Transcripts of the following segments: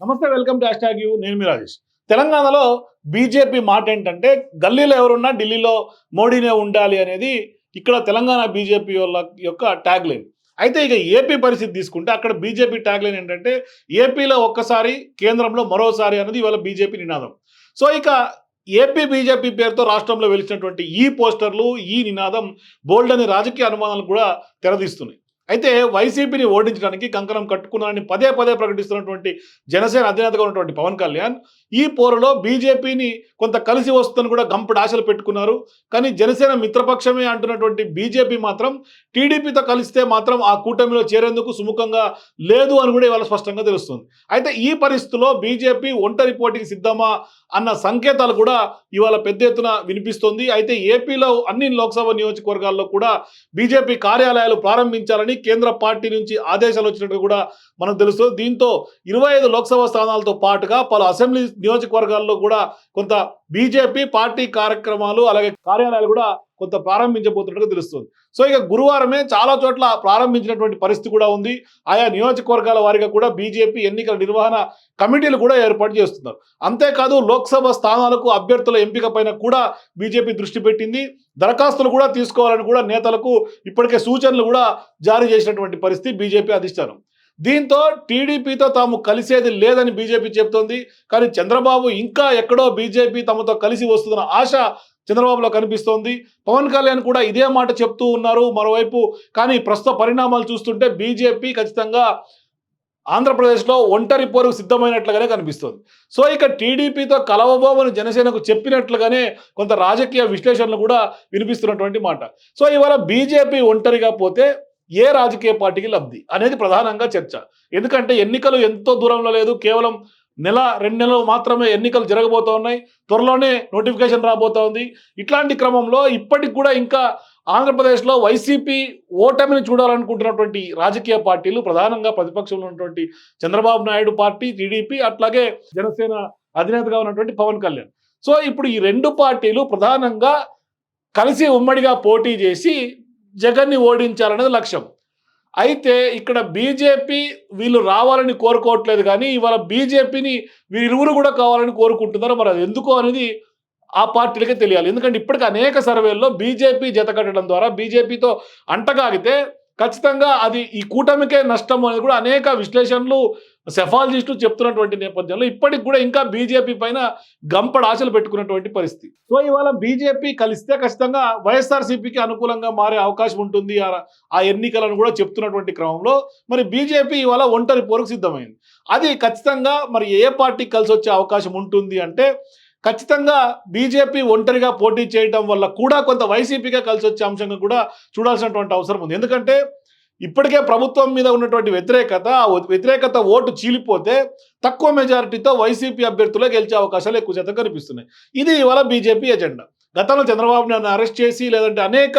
నమస్తే welcome to hashtag you. నేను మీ రాజేష్. తెలంగాణలో బీజేపీ మాట ఏంటంటే గల్లీలో ఎవరున్నా ఢిల్లీలో మోడీనే ఉండాలి అనేది ఇక్కడ తెలంగాణ బీజేపీ వాళ్ళ యొక్క ట్యాగ్ లైన్. అయితే ఇక ఏపీ పరిస్థితి తీసుకుంటే అక్కడ బీజేపీ ట్యాగ్ లైన్ ఏంటంటే ఏపీలో ఒక్కసారి కేంద్రంలో మరోసారి అనేది ఇవాళ బీజేపీ నినాదం. సో ఇక ఏపీ బీజేపీ పేరుతో రాష్ట్రంలో వెలిచినటువంటి ఈ పోస్టర్లు ఈ నినాదం బోల్డ్ అనే రాజకీయ అనుమానాలు కూడా తెరదీస్తున్నాయి. అయితే వైసీపీని ఓడించడానికి కంకణం కట్టుకున్నారని పదే పదే ప్రకటిస్తున్నటువంటి జనసేన అధినేతగా ఉన్నటువంటి పవన్ కళ్యాణ్ ఈ పోరులో బీజేపీని కొంత కలిసి వస్తుందని కూడా గంపడి ఆశలు పెట్టుకున్నారు. కానీ జనసేన మిత్రపక్షమే అంటున్నటువంటి బీజేపీ మాత్రం టీడీపీతో కలిస్తే మాత్రం ఆ కూటమిలో చేరేందుకు సుముఖంగా లేదు అని కూడా ఇవాళ స్పష్టంగా తెలుస్తుంది. అయితే ఈ పరిస్థితుల్లో బీజేపీ ఒంటరి పోటీకి సిద్ధమా అన్న సంకేతాలు కూడా ఇవాళ పెద్ద ఎత్తున వినిపిస్తుంది. అయితే ఏపీలో అన్ని లోక్సభ నియోజకవర్గాల్లో కూడా బీజేపీ కార్యాలయాలు ప్రారంభించాలని కేంద్ర పార్టీ నుంచి ఆదేశాలు వచ్చినట్టు కూడా మనకు తెలుసు దీంతో ఇరవై ఐదు లోక్సభ స్థానాలతో పాటుగా పలు అసెంబ్లీ నియోజకవర్గాల్లో కూడా కొంత బీజేపీ పార్టీ కార్యక్రమాలు అలాగే కార్యాలయాలు కూడా కొంత ప్రారంభించబోతున్నట్టుగా తెలుస్తుంది. సో ఇక గురువారమే చాలా చోట్ల ప్రారంభించినటువంటి పరిస్థితి కూడా ఉంది. ఆయా నియోజకవర్గాల వారిగా కూడా బీజేపీ ఎన్నికల నిర్వహణ కమిటీలు కూడా ఏర్పాటు చేస్తున్నారు. అంతేకాదు లోక్సభ స్థానాలకు అభ్యర్థుల ఎంపిక పైన కూడా బీజేపీ దృష్టి పెట్టింది. దరఖాస్తులు కూడా తీసుకోవాలని కూడా నేతలకు ఇప్పటికే సూచనలు కూడా జారీ చేసినటువంటి పరిస్థితి బీజేపీ అధిష్టానం. దీంతో టీడీపీతో తాము కలిసేది లేదని బీజేపీ చెబుతోంది. కానీ చంద్రబాబు ఇంకా ఎక్కడో బీజేపీ తమతో కలిసి వస్తుందన్న ఆశ చంద్రబాబులో కనిపిస్తోంది. పవన్ కళ్యాణ్ కూడా ఇదే మాట చెప్తూ ఉన్నారు. మరోవైపు కానీ ప్రస్తుత పరిణామాలు చూస్తుంటే బీజేపీ ఖచ్చితంగా ఆంధ్రప్రదేశ్లో ఒంటరి పోరుకు సిద్ధమైనట్లుగానే కనిపిస్తుంది. సో ఇక టీడీపీతో కలవబోమని జనసేనకు చెప్పినట్లుగానే కొంత రాజకీయ విశ్లేషణలు కూడా వినిపిస్తున్నటువంటి మాట. సో ఇవాళ బీజేపీ ఒంటరిగా పోతే ఏ రాజకీయ పార్టీకి లబ్ధి అనేది ప్రధానంగా చర్చ. ఎందుకంటే ఎన్నికలు ఎంతో దూరంలో లేదు. కేవలం నెల రెండు నెలలు మాత్రమే ఎన్నికలు జరగబోతూ ఉన్నాయి. త్వరలోనే నోటిఫికేషన్ రాబోతూ ఉంది. ఇట్లాంటి క్రమంలో ఇప్పటికి కూడా ఇంకా ఆంధ్రప్రదేశ్లో వైసీపీ ఓటమిని చూడాలనుకుంటున్నటువంటి రాజకీయ పార్టీలు ప్రధానంగా ప్రతిపక్షంలో ఉన్నటువంటి చంద్రబాబు నాయుడు పార్టీ టీడీపీ అట్లాగే జనసేన అధినేతగా ఉన్నటువంటి పవన్ కళ్యాణ్. సో ఇప్పుడు ఈ రెండు పార్టీలు ప్రధానంగా కలిసి ఉమ్మడిగా పోటీ చేసి జగన్ని ఓడించాలనేది లక్ష్యం. అయితే ఇక్కడ బీజేపీ వీళ్ళు రావాలని కోరుకోవట్లేదు కానీ ఇవాళ బీజేపీని వీరిరువురు కూడా కావాలని కోరుకుంటున్నారు మరి అది ఎందుకో అనేది ఆ పార్టీలకే తెలియాలి. ఎందుకంటే ఇప్పటికి అనేక సర్వేల్లో బీజేపీ జతకట్టడం ద్వారా బీజేపీతో అంటగాగితే ఖచ్చితంగా అది ఈ కూటమికే నష్టం అనేది కూడా అనేక విశ్లేషణలు సెఫాలజిస్టులు చెప్తున్నటువంటి నేపథ్యంలో ఇప్పటికి కూడా ఇంకా బీజేపీ పైన గంపడ ఆశలు పెట్టుకున్నటువంటి పరిస్థితి. సో ఇవాళ బీజేపీ కలిస్తే ఖచ్చితంగా వైఎస్ఆర్సీపీకి అనుకూలంగా మారే అవకాశం ఉంటుంది ఆ- ఆ ఎన్నికలను కూడా చెప్తున్నటువంటి క్రమంలో మరి బీజేపీ ఇవాళ ఒంటరి పోరుకు సిద్ధమైంది. అది ఖచ్చితంగా మరి ఏ పార్టీకి కలిసి వచ్చే అవకాశం ఉంటుంది అంటే ఖచ్చితంగా బీజేపీ ఒంటరిగా పోటీ చేయడం వల్ల కూడా కొంత వైసీపీగా కలిసి వచ్చే అంశంగా కూడా చూడాల్సినటువంటి అవసరం ఉంది. ఎందుకంటే ఇప్పటికే ప్రభుత్వం మీద ఉన్నటువంటి వ్యతిరేకత ఆ వ్యతిరేకత ఓటు చీలిపోతే తక్కువ మెజారిటీతో వైసీపీ అభ్యర్థులే గెలిచే అవకాశాలు ఎక్కువ శాతం కనిపిస్తున్నాయి. ఇది ఇవాళ బీజేపీ ఎజెండా. గతంలో చంద్రబాబు నాయుడు అరెస్ట్ చేసి లేదంటే అనేక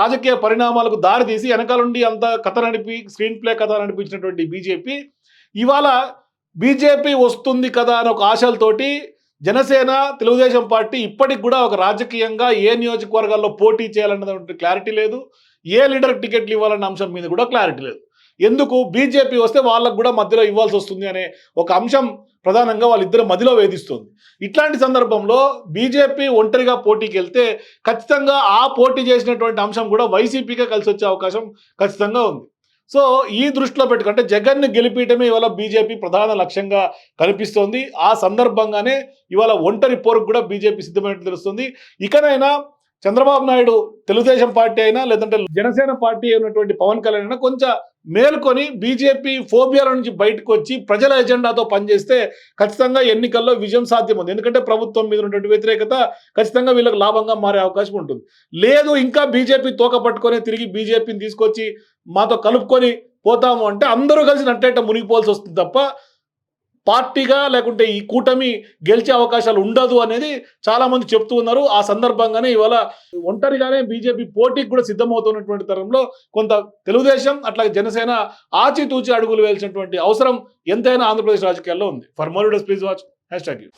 రాజకీయ పరిణామాలకు దారి తీసి వెనకాలండి అంత కథ నడిపి స్క్రీన్ ప్లే కథ నడిపించినటువంటి బీజేపీ ఇవాళ బీజేపీ వస్తుంది కదా అని ఒక ఆశలతోటి జనసేన తెలుగుదేశం పార్టీ ఇప్పటికి కూడా ఒక రాజకీయంగా ఏ నియోజకవర్గాల్లో పోటీ చేయాలన్నటువంటి క్లారిటీ లేదు. ఏ లీడర్ టికెట్లు ఇవ్వాలన్న అంశం మీద కూడా క్లారిటీ లేదు. ఎందుకు? బీజేపీ వస్తే వాళ్ళకు కూడా మధ్యలో ఇవ్వాల్సి వస్తుంది అనే ఒక అంశం ప్రధానంగా వాళ్ళిద్దరు మదిలో వేధిస్తుంది. ఇట్లాంటి సందర్భంలో బీజేపీ ఒంటరిగా పోటీకి వెళ్తే ఖచ్చితంగా ఆ పోటీ చేసినటువంటి అంశం కూడా వైసీపీకే కలిసి వచ్చే అవకాశం ఖచ్చితంగా ఉంది. సో ఈ దృష్టిలో పెట్టుకుంటే జగన్ను గెలిపించడమే ఇవాళ బీజేపీ ప్రధాన లక్ష్యంగా కనిపిస్తోంది. ఆ సందర్భంగానే ఇవాళ ఒంటరి పోరుకు కూడా బీజేపీ సిద్ధమైనట్టు తెలుస్తుంది. ఇకనైనా చంద్రబాబు నాయుడు తెలుగుదేశం పార్టీ అయినా లేదంటే జనసేన పార్టీ అయినటువంటి పవన్ కళ్యాణ్ అయినా కొంచెం మేల్కొని బీజేపీ ఫోబియాల నుంచి బయటకు వచ్చి ప్రజల ఎజెండాతో పనిచేస్తే ఖచ్చితంగా ఎన్నికల్లో విజయం సాధ్యం ఉంది ఎందుకంటే ప్రభుత్వం మీద ఉన్నటువంటి వ్యతిరేకత ఖచ్చితంగా వీళ్ళకి లాభంగా మారే అవకాశం ఉంటుంది. లేదు ఇంకా బీజేపీ తోక పట్టుకొని తిరిగి బీజేపీని తీసుకొచ్చి మాతో కలుపుకొని పోతాము అంటే అందరూ కలిసి నట్టేట మునిగిపోవాల్సి వస్తుంది తప్ప పార్టీగా లేకుంటే ఈ కూటమి గెలిచే అవకాశాలు ఉండదు అనేది చాలా మంది చెప్తూ ఉన్నారు. ఆ సందర్భంగానే ఇవాళ ఒంటరిగానే బీజేపీ పోటీకి కూడా సిద్ధమవుతున్నటువంటి తరంలో కొంత తెలుగుదేశం అట్లాగే జనసేన ఆచితూచి అడుగులు వేయాల్సినటువంటి అవసరం ఎంతైనా ఆంధ్రప్రదేశ్ రాజకీయాల్లో ఉంది. For more please watch hashtag you